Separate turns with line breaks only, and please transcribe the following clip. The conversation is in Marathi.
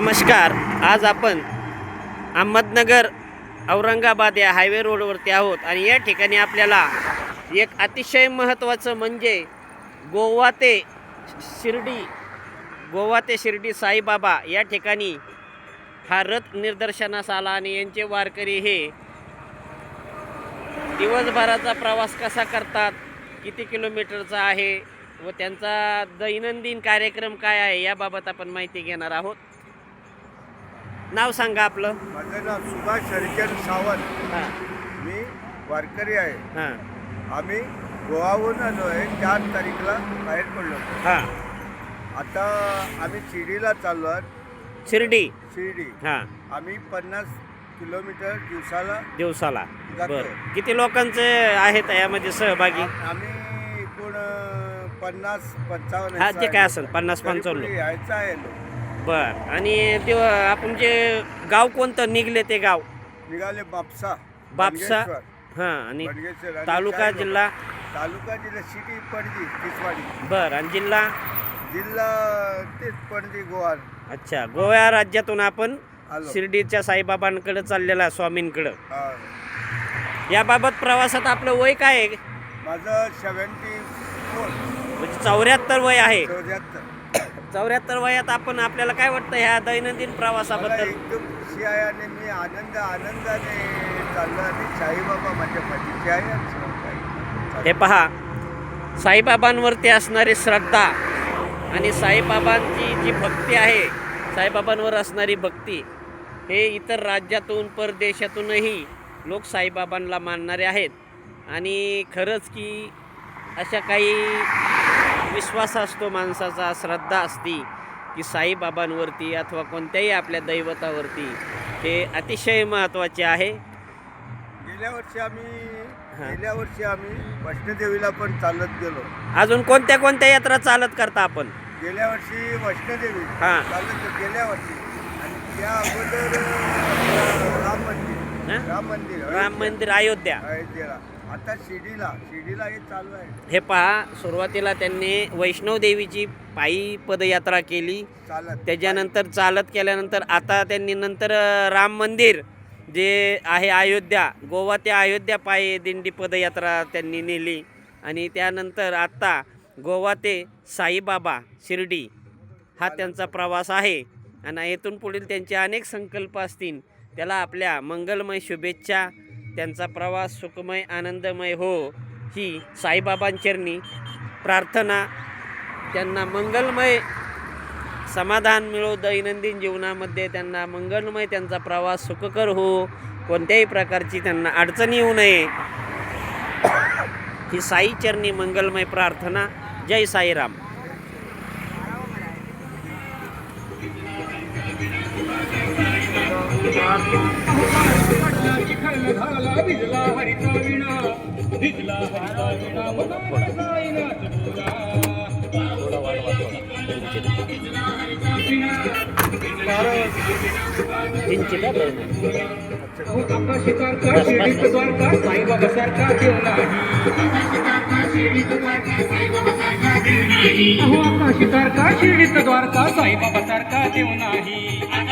नमस्कार. आज आपण अहमदनगर औरंगाबाद या हायवे रोडवरती आहोत आणि या ठिकाणी आपल्याला एक अतिशय महत्त्वाचं म्हणजे गोवा ते शिर्डी गोवा ते शिर्डी साईबाबा या ठिकाणी हा रथ निदर्शनास आला आणि यांचे वारकरी हे दिवसभराचा प्रवास कसा करतात किती किलोमीटरचा आहे व त्यांचा दैनंदिन कार्यक्रम काय आहे याबाबत आपण माहिती घेणार आहोत. नाव सांगा आपलं.
माझं नाव सुभाष हरिचंद सावंत.
हां.
मी वारकरी आहे.
हां.
आम्ही गोवाहून आलो आहे चार तारीखला बाहेर पडलो
हां.
आता आम्ही शिर्डीला चाललो आहोत.
शिर्डी.
शिर्डी.
हां.
आम्ही पन्नास किलोमीटर दिवसाला
दिवसाला. किती लोकांचे आहेत यामध्ये सहभागी?
आ- आम्ही एकूण अं, पन्नास पंचावन्न
हा, जे. काय असेल, पन्नास, पंचावन्न.
यायचं आहे. लोक.
बर. आणि ते आपण जे गाव कोणतं? निघले ते गाव?
निघाले बापसा
बापसा?
बडगेश्वर.
हां आणि
बडगेश्वर आणि
तालुका
चार लोक.
जिल्हा
तालुका जिल्हा सिटी पणजी तिसवाडी
बर. आणि जिल्हा?
जिल्हा तेच पणजी गोवा.
अच्छा गोवा राज्यातून आपण
आलो.
शिर्डीच्या साईबाबांकडे चाललेला आहे, स्वामींकडं.
हा.
याबाबत प्रवासात आपलं वय काय आहे?
माझं सेवन्टी फोर
म्हणजे चौऱ्याहत्तर वय आहे.
चौऱ्याहत्तर.
चौऱ्याहत्तर वयात आपण आपल्याला काय वाटतं ह्या दैनंदिन
मला
प्रवासाबद्दल
एकदम खुशी आहे आणि मी आनंद आनंदाने चाललो आणि साईबाबा माझ्या पाठीचे आहे आणि सर्व काही.
हे पहा साईबाबांवरती असणारी श्रद्धा आणि साईबाबांची जी भक्ती आहे साईबाबांवर असणारी भक्ती हे इतर राज्यातून परदेशातूनही लोक साईबाबांना मानणारे आहेत. आणि खरंच की अशा काही विश्वास असतो माणसाचा श्रद्धा असती की साईबाबांवरती अथवा कोणत्याही आपल्या दैवतावरती हे अतिशय महत्त्वाचे आहे
गेल्या वर्षी आम्ही. गेल्या वर्षी आम्ही वैष्णोदेवीला पण चालत गेलो
अजून कोणत्या कोणत्या यात्रा चालत करता आपण
गेल्या वर्षी वैष्णोदेवी
हा.
चालत गेल्या वर्षी आणि त्या अगोदर राम मंदिर? राम मंदिर
राम. मंदिर अयोध्या
अयोध्येला आता शिर्डीला शिर्डीला हे चालू आहे.
हे पहा सुरुवातीला त्यांनी वैष्णव देवीची पायी पदयात्रा केली.
चालत.
त्याच्यानंतर चालत केल्यानंतर आता त्यांनी नंतर अ, राम मंदिर जे आहे अयोध्या गोवा ते अयोध्या पायी दिंडी पदयात्रा त्यांनी नेली. आणि त्यानंतर आत्ता गोवा ते साईबाबा शिर्डी हा त्यांचा प्रवास आहे. आणि येथून पुढील त्यांचे अनेक संकल्प असतील. त्याला आपल्या मंगलमय शुभेच्छा त्यांचा प्रवास सुखमय आनंदमय हो ही साईबाबांचरणी प्रार्थना त्यांना मंगलमय समाधान मिळो दैनंदिन जीवनामध्ये. त्यांना मंगलमय त्यांचा प्रवास सुखकर हो. कोणत्याही प्रकारची त्यांना अडचण येऊ नये. ही साईचरणी मंगलमय प्रार्थना. जय साईराम.
शिकार का शिडीत द्वारका साईबाबा सारखा देव नाही.